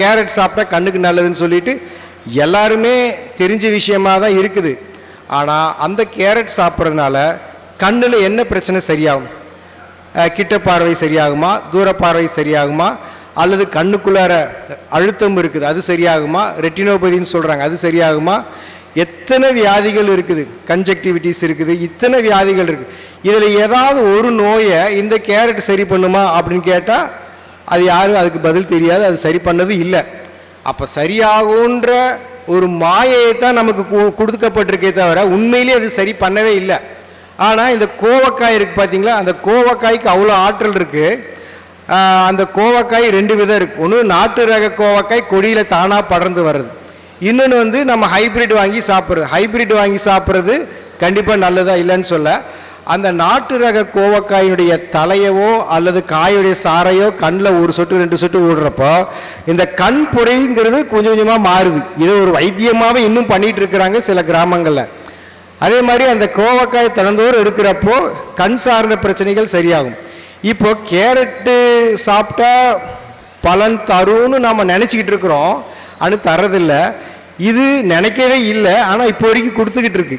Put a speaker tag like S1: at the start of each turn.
S1: Carrot சாப்பிட்டா கண்ணுக்கு நல்லதுன்னு சொல்லிட்டு எல்லாருமே தெரிஞ்ச விஷயமாக தான் இருக்குது. ஆனால் அந்த கேரட் சாப்பிட்றதுனால கண்ணில் என்ன பிரச்சனை சரியாகும்? கிட்ட பார்வை சரியாகுமா? தூர பார்வை சரியாகுமா? அல்லது கண்ணுக்குள்ளார அழுத்தம் இருக்குது அது சரியாகுமா? ரெட்டினோபதின்னு சொல்கிறாங்க அது சரியாகுமா? எத்தனை வியாதிகள் இருக்குது? கன்ஜெக்டிவிட்டிஸ் இருக்குது இத்தனை வியாதிகள் இருக்குது இதில் ஏதாவது ஒரு நோயை இந்த கேரட் சரி பண்ணுமா அப்படின்னு கேட்டால் அது யாரும் அதுக்கு பதில் தெரியாது அது சரி பண்ணது இல்லை. அப்போ சரியாகுன்ற ஒரு மாயையை தான் நமக்கு கொடுக்கப்பட்டிருக்கே தவிர உண்மையிலேயே அது சரி பண்ணவே இல்லை. ஆனால் இந்த கோவக்காய் இருக்குது பார்த்தீங்களா அந்த கோவக்காய்க்கு அவ்வளோ ஆற்றல் இருக்குது அந்த கோவக்காய் ரெண்டு விதம் இருக்குது ஒன்று நாட்டு ரக கோவக்காய் கொடியில் தானாக படர்ந்து வர்றது. இன்னொன்று வந்து நம்ம ஹைபிரிட் வாங்கி சாப்பிட்றது. ஹைபிரிட் வாங்கி சாப்பிட்றது கண்டிப்பாக நல்லதாக இல்லைன்னு சொல்ல. அந்த நாட்டு ரக கோவக்காயுடைய தலையவோ அல்லது காயுடைய சாரையோ கண்ணில் ஒரு சொட்டு ரெண்டு சொட்டு விடுறப்போ இந்த கண் புரைங்கிறது கொஞ்சம் கொஞ்சமாக மாறுது. இது ஒரு வைத்தியமாகவே இன்னும் பண்ணிகிட்டு இருக்கிறாங்க சில கிராமங்களில். அதே மாதிரி அந்த கோவக்காய் திறந்தோர் எடுக்கிறப்போ கண் சார்ந்த பிரச்சனைகள் சரியாகும். இப்போ கேரட்டு சாப்பிட்டா பலன் தரும்னு நம்ம நினச்சிக்கிட்டு இருக்கிறோம். ஆனால் தரதில்லை இது நினைக்கவே இல்லை. ஆனால் இப்போ வரைக்கும் கொடுத்துக்கிட்டு இருக்கு.